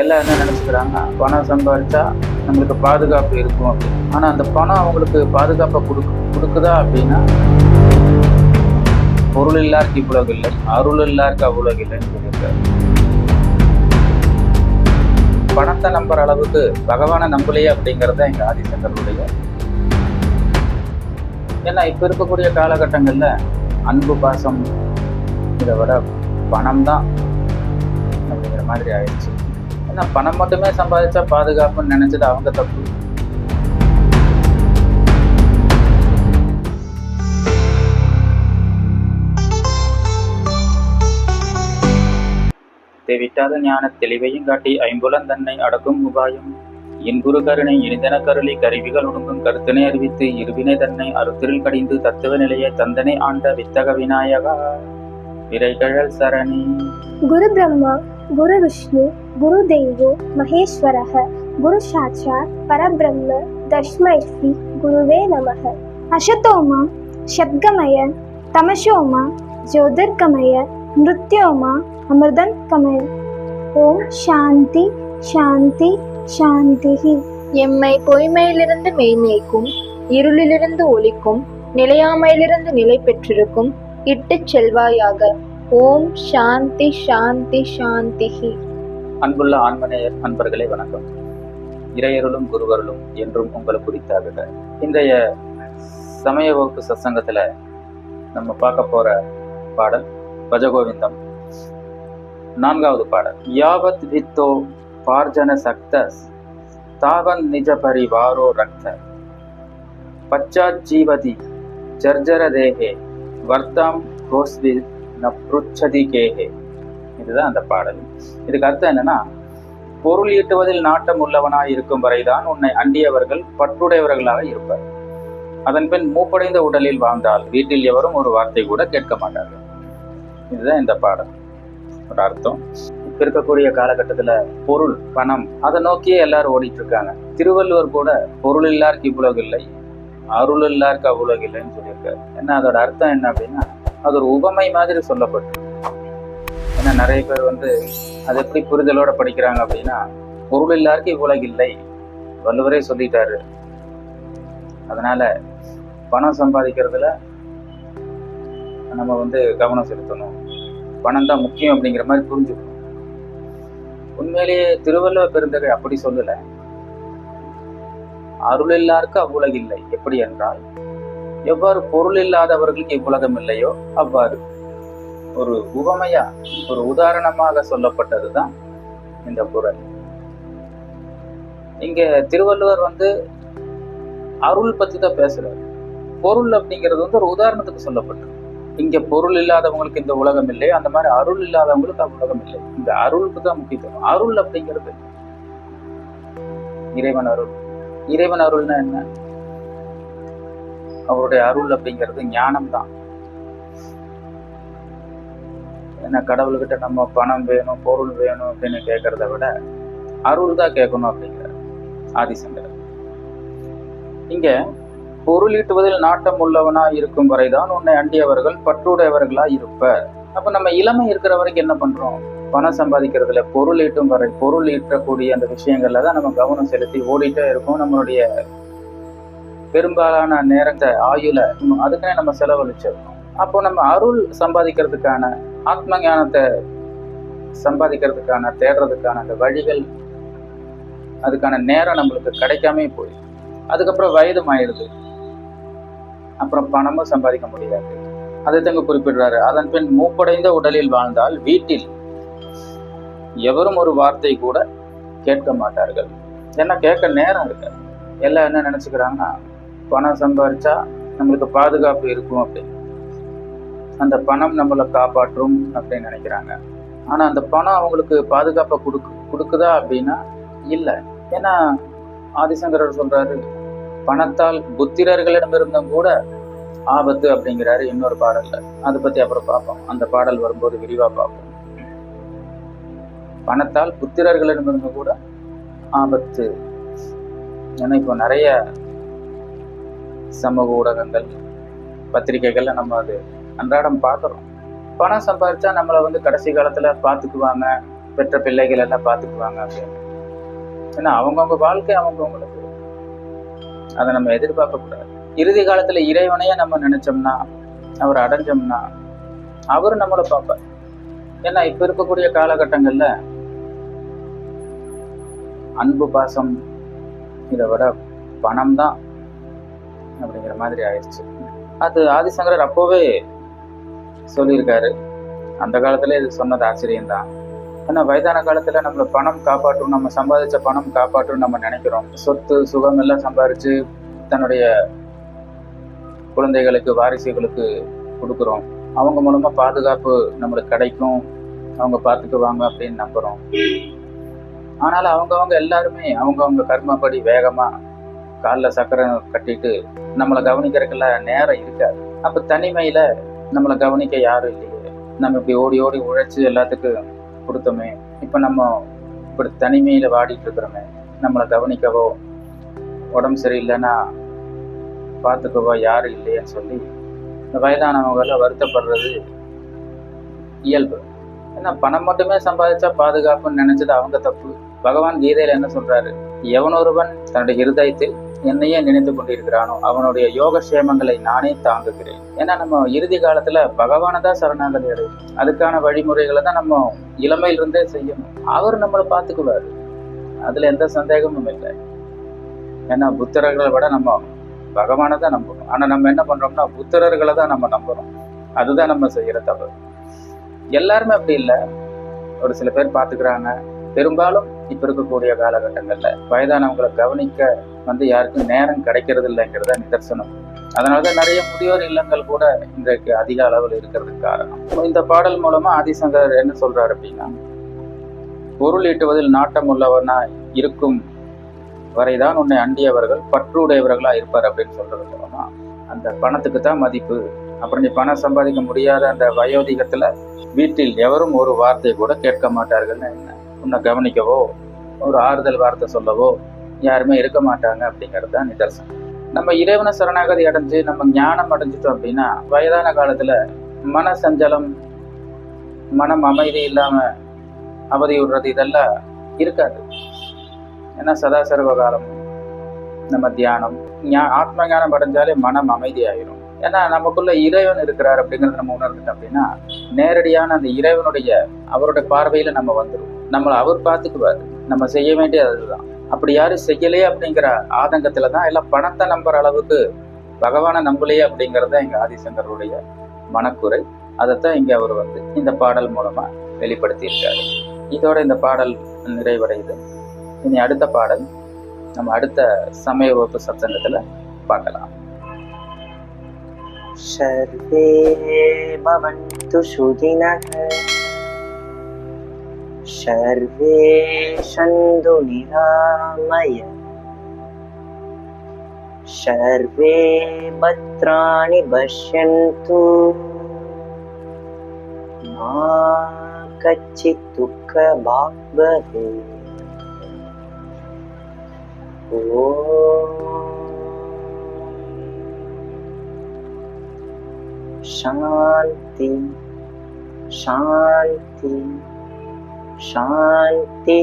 எல்லாம் என்ன நினச்சிக்கிறாங்க பணம் சம்பாதிச்சா நம்மளுக்கு பாதுகாப்பு இருக்கும் அப்படின்னு. ஆனால் அந்த பணம் அவங்களுக்கு பாதுகாப்பை கொடுக்கு கொடுக்குதா அப்படின்னா பொருள் இல்லாருக்கு இவ்வளவு இல்லை அருள் இல்லாருக்கு அவ்வளவு இல்லைன்னு சொல்லியிருக்காரு. பணத்தை நம்புற அளவுக்கு பகவானை நம்பலையே அப்படிங்கிறது தான் எங்கள் ஆதிசங்கருடைய ஏன்னா இப்போ இருக்கக்கூடிய காலகட்டங்களில் அன்பு பாசம் இதை விட பணம் தான் அப்படிங்கிற மாதிரி ஆயிடுச்சு. என்ன பணம் மட்டுமே சம்பாதிச்சா பாதுகாப்புன்னு நினைச்சது அவங்க தப்பு. தெவிட்டாத ஞான தெளிவையும் காட்டி ஐம்புலன் தன்னை அடக்கும் உபாயம். இன்புறு கருணை இனிதன கருளி கருவிகள் ஒடுங்கும் கருத்தினை அறிவித்து இருவினை தன்னை அறுத்தரில் கடிந்து தத்துவ நிலையை தந்தனை ஆண்ட வித்தக விநாயகா. விரைகழல் சரணி. குரு பிரம்மா குரு விஷ்ணு குருதெய்வோ மகேஸ்வரக குரு சாட்சாத் பரபிரம்ம தஷ்மை குருவே நமக. அசதோமா சப்தமய தமசோமா ஜோதிர்கமய மிருத்யோமா அமிர்தம் கமய ஓம் சாந்தி சாந்தி சாந்தி எம்மை பொய்மையிலிருந்து மெய்மைக்கும் இருளிலிருந்து ஒளிக்கும் நிலையாமையிலிருந்து நிலை பெற்றிருக்கும் இட்டுச் செல்வாயாக. ஓம் சாந்தி சாந்தி சாந்திஹி. அன்புள்ள ஆன்மநேயர் அன்பர்களே வணக்கம். இறையருளும் குருவருளும் என்றும் உங்களுக்கு குறித்தாக இன்றைய சமய வகுப்பு சத்சங்கத்துல நம்ம பார்க்க போகிற பாடல் பஜகோவிந்தம் நான்காவது பாடல். யாவத் வித்தோ பார்ஜன சக்த தாவன் நிஜ பரிவாரோ ரக்த. பச்சாஜீவதி ஜர்ஜர தேகே வர்த்தாம் கோஸ்வி ந புருச்சதி இதுதான் அந்த பாடல். இதுக்கு அர்த்தம் என்னன்னா பொருள் ஈட்டுவதில் நாட்டம் உள்ளவனாய் இருக்கும் வரைதான் உன்னை அண்டியவர்கள் பற்றுடையவர்களாக இருப்பர். அதன் பின் மூப்படைந்த உடலில் வாழ்ந்தால் வீட்டில் எவரும் ஒரு வார்த்தை கூட கேட்க மாட்டார்கள். இதுதான் இந்த பாடல். ஒரு அர்த்தம். இப்ப இருக்கக்கூடிய காலகட்டத்துல பொருள் பணம் அதை நோக்கியே எல்லாரும் ஓடிட்டு இருக்காங்க திருவள்ளுவர் கூட பொருள் இல்லாருக்கு இவ்வளவு இல்லை அருள் இல்லாருக்கு அவ்வளவு இல்லைன்னு சொல்லியிருக்காரு. என்ன அதோட அர்த்தம் என்ன அப்படின்னா அது ஒரு உபமை மாதிரி சொல்லப்பட்டு பார்த்தீங்கன்னா நிறைய பேர் வந்து அது எப்படி புரிதலோட படிக்கிறாங்க அப்படின்னா பொருள் இல்லாருக்கு இவ்வளவு இல்லை வள்ளுவரே சொல்லிட்டாரு. அதனால பணம் சம்பாதிக்கிறதுல நம்ம வந்து கவனம் செலுத்தணும். பணம் தான் முக்கியம் அப்படிங்கிற மாதிரி புரிஞ்சுக்கணும். உண்மையிலேயே திருவள்ளுவர் பெருந்தகை அப்படி சொல்லல. அருள் இல்லாருக்கு அவ்வுலகில்லை எப்படி என்றால் எவ்வாறு பொருள் இல்லாதவர்களுக்கு இவ்வுலகம் இல்லையோ அவ்வாறு. ஒரு உவமையா ஒரு உதாரணமாக சொல்லப்பட்டதுதான் இந்த குரல். இங்க திருவள்ளுவர் வந்து அருள் பத்தி தான் பேசுறாரு. பொருள் அப்படிங்கிறது வந்து ஒரு உதாரணத்துக்கு சொல்லப்பட்டது. இங்க பொருள் இல்லாதவங்களுக்கு இந்த உலகம் இல்லை அந்த மாதிரி அருள் இல்லாதவங்களுக்கு அந்த உலகம் இல்லை. இந்த அருளுக்கு தான் முக்கியத்துவம். அருள் அப்படிங்கிறது இறைவன் அருள். இறைவன் அருள்னா என்ன? அவருடைய அருள் அப்படிங்கிறது ஞானம் தான் ஏன்னா கடவுள்கிட்ட நம்ம பணம் வேணும் பொருள் வேணும் அப்படின்னு கேட்கறத விட அருள் தான் கேட்கணும் அப்படிங்கிறார் ஆதிசங்கர் இங்க பொருள் ஈட்டுவதில் நாட்டம் உள்ளவனா இருக்கும் வரைதான் உன்னை அண்டியவர்கள் பற்றுடையவர்களா இருப்பர். அப்ப நம்ம இளமை இருக்கிற வரைக்கும் என்ன பண்றோம்? பணம் சம்பாதிக்கிறதுல பொருள் ஈட்டும் வரை பொருள் ஈட்டக்கூடிய அந்த விஷயங்கள்ல தான் நம்ம கவனம் செலுத்தி ஓடிட்டே இருக்கோம். நம்மளுடைய பெரும்பாலான நேரத்தை ஆயுள அதுக்குன்னே நம்ம செலவழிச்சிருக்கோம். அப்போ நம்ம அருள் சம்பாதிக்கிறதுக்கான ஆத்ம ஞானத்தை சம்பாதிக்கிறதுக்கான தேடுறதுக்கான அந்த வழிகள் அதுக்கான நேரம் நம்மளுக்கு கிடைக்காமே போய் அதுக்கப்புறம் வயதும் ஆயிடுது. அப்புறம் பணமும் சம்பாதிக்க முடியாது. அதை தங்க குறிப்பிடுறாரு. அதன் பின் மூப்படைந்த உடலில் வாழ்ந்தால் வீட்டில் எவரும் ஒரு வார்த்தை கூட கேட்க மாட்டார்கள். ஏன்னா கேட்க நேரம் இருக்கு. எல்லாம் என்ன நினைச்சுக்கிறாங்கன்னா பணம் சம்பாதிச்சா நம்மளுக்கு பாதுகாப்பு இருக்கும் அப்படின்னு. அந்த பணம் நம்மளை காப்பாற்றும் அப்படின்னு நினைக்கிறாங்க. ஆனால் அந்த பணம் அவங்களுக்கு பாதுகாப்பை கொடுக்கு கொடுக்குதா அப்படின்னா இல்லை. ஏன்னா ஆதிசங்கரர் சொல்றாரு பணத்தால் புத்திரர்களிடமிருந்தும் கூட ஆபத்து அப்படிங்கிறாரு இன்னொரு பாடல்ல. அதை பத்தி அப்புறம் பார்ப்போம். அந்த பாடல் வரும்போது விரிவா பார்ப்போம். பணத்தால் புத்திரர்களிடமிருந்து கூட ஆபத்து ஏன்னா இப்போ நிறைய சமூக ஊடகங்கள் பத்திரிகைகள்ல நம்ம அது அன்றாடம் பார்க்குறோம். பணம் சம்பாதிச்சா நம்மளை வந்து கடைசி காலத்தில் பார்த்துக்குவாங்க. பெற்ற பிள்ளைகள் எல்லாம் பார்த்துக்குவாங்க அப்படின்னு. ஏன்னா அவங்கவுங்க வாழ்க்கை அவங்கவுங்களுக்கு அதை நம்ம எதிர்பார்க்கக்கூடாது இறுதி காலத்தில் இறைவனையே நம்ம நினைச்சோம்னா அவர் அடைஞ்சோம்னா அவர் நம்மளை பார்ப்பார். ஏன்னா இப்போ இருக்கக்கூடிய காலகட்டங்களில் அன்பு பாசம் இதை விட பணம் தான் அப்படிங்கிற மாதிரி ஆயிடுச்சு. அது ஆதிசங்கரர் அப்போவே சொல்லியிருக்காரு. அந்த காலத்துல இது சொன்னது ஆச்சரியம்தான். ஏன்னா வயதான காலத்துல நம்மளை பணம் காப்பாற்றும் நம்ம சம்பாதிச்ச பணம் காப்பாற்றும் நம்ம நினைக்கிறோம். சொத்து சுகம் எல்லாம் சம்பாரிச்சு தன்னுடைய குழந்தைகளுக்கு வாரிசுகளுக்கு கொடுக்குறோம். அவங்க மூலமா பாதுகாப்பு நம்மளுக்கு கிடைக்கும். அவங்க பார்த்துக்குவாங்க அப்படின்னு நம்புறோம். ஆனாலும் அவங்கவங்க எல்லாருமே அவங்கவுங்க கர்மப்படி வேகமா காலில் சக்கரை கட்டிட்டு நம்மளை கவனிக்கிறதுக்கெல்லாம் நேரம் இருக்காது. அப்போ தனிமையில நம்மளை கவனிக்க யாரும் இல்லையே. நம்ம இப்படி ஓடி ஓடி உழைச்சி எல்லாத்துக்கும் கொடுத்தோமே. இப்போ நம்ம இப்படி தனிமையில் வாடிட்டு இருக்கிறோமே. நம்மளை கவனிக்கவோ உடம்பு சரியில்லைன்னா பார்த்துக்கவோ யாரும் இல்லையேன்னு சொல்லி இந்த வயதானவங்கள வருத்தப்படுறது இயல்பு. ஏன்னா பணம் மட்டுமே சம்பாதிச்சா பாதுகாப்புன்னு நினைச்சது அவங்க தப்பு. பகவான் கீதையில் என்ன சொல்றாரு? எவனொருவன் தன்னுடைய இருதயத்தில் என்னையே நினைந்து கொண்டிருக்கிறானோ அவனுடைய யோக சேமங்களை நானே தாங்குகிறேன். ஏன்னா நம்ம இறுதி காலத்துல பகவானை தான் சரணாகதி அடையும் அதுக்கான வழிமுறைகளை தான் நம்ம இளமையிலிருந்தே செய்யணும். அவர் நம்மளை பார்த்துக்குவாரு. அதுல எந்த சந்தேகமும் இல்லை. ஏன்னா புத்தர்களை விட நம்ம பகவானை தான் நம்பணும். ஆனா நம்ம என்ன பண்றோம்னா புத்தரர்களை தான் நம்ம நம்புறோம் அதுதான் நம்ம செய்யற தவறு. எல்லாருமே அப்படி இல்லை. ஒரு சில பேர் பார்த்துக்கிறாங்க. பெரும்பாலும் இப்ப இருக்கக்கூடிய காலகட்டங்கள்ல வயதானவங்களை கவனிக்க வந்து யாருக்கும் நேரம் கிடைக்கிறது இல்லைங்கிறத நிதர்சனம். அதனாலதான் நிறைய முதியோர் இல்லங்கள் கூட இன்றைக்கு அதிக அளவில் இருக்கிறதுக்கு காரணம். இந்த பாடல் மூலமா ஆதிசங்கர் என்ன சொல்றாரு அப்படின்னா பொருள் ஈட்டுவதில் நாட்டம் உள்ளவனா இருக்கும் வரைதான் உன்னை அண்டியவர்கள் பற்றுடையவர்களாக இருப்பார் அப்படின்னு சொல்றது மூலமா அந்த பணத்துக்கு தான் மதிப்பு. அப்புறம் நீ பணம் சம்பாதிக்க முடியாத அந்த வயோதிகத்துல வீட்டில் எவரும் ஒரு வார்த்தை கூட கேட்க மாட்டார்கள்னு என்ன? உன்னை கவனிக்கவோ ஒரு ஆறுதல் வார்த்தை சொல்லவோ யாருமே இருக்க மாட்டாங்க அப்படிங்கிறது தான் நிதர்சனம். நம்ம இறைவன சரணாகதி அடைஞ்சு நம்ம ஞானம் அடைஞ்சிட்டோம் அப்படின்னா வயதான காலத்தில் மன சஞ்சலம் மனம் அமைதி இல்லாமல் அவதியுடுறது இதெல்லாம் இருக்காது. ஏன்னா சதாசர்வ காலம் நம்ம தியானம் ஆத்ம ஞானம் அடைஞ்சாலே மனம் அமைதியாயிரும். ஏன்னா நமக்குள்ள இறைவன் இருக்கிறார் அப்படிங்கிறத நம்ம உணர்ந்துட்டோம் அப்படின்னா நேரடியான அந்த இறைவனுடைய அவருடைய பார்வையில நம்ம வந்துடும் நம்மளை அவர் பார்த்துக்குவார். நம்ம செய்ய வேண்டியது அதுதான். அப்படி யாரும் செய்யலையே அப்படிங்கிற ஆதங்கத்துல தான் எல்லாம் பணத்தை நம்புற அளவுக்கு பகவானை நம்பலையே அப்படிங்கிறது தான் எங்க ஆதிசங்கருடைய மனக்குறை. அதைத்தான் இங்க அவர் வந்து இந்த பாடல் மூலமா வெளிப்படுத்தியிருக்காரு. இதோட இந்த பாடல் நிறைவடையுது. இனி அடுத்த பாடல் நம்ம அடுத்த சமய வகுப்பு சத்தங்கத்தில் பார்க்கலாம். सर्वे भवन्तु सुदिनः। सर्वे सन्तु निरामय। सर्वे भद्राणि पश्यन्तु। मा कच्चित् भवेत् ॐ শান্তি শান্তি শান্তি।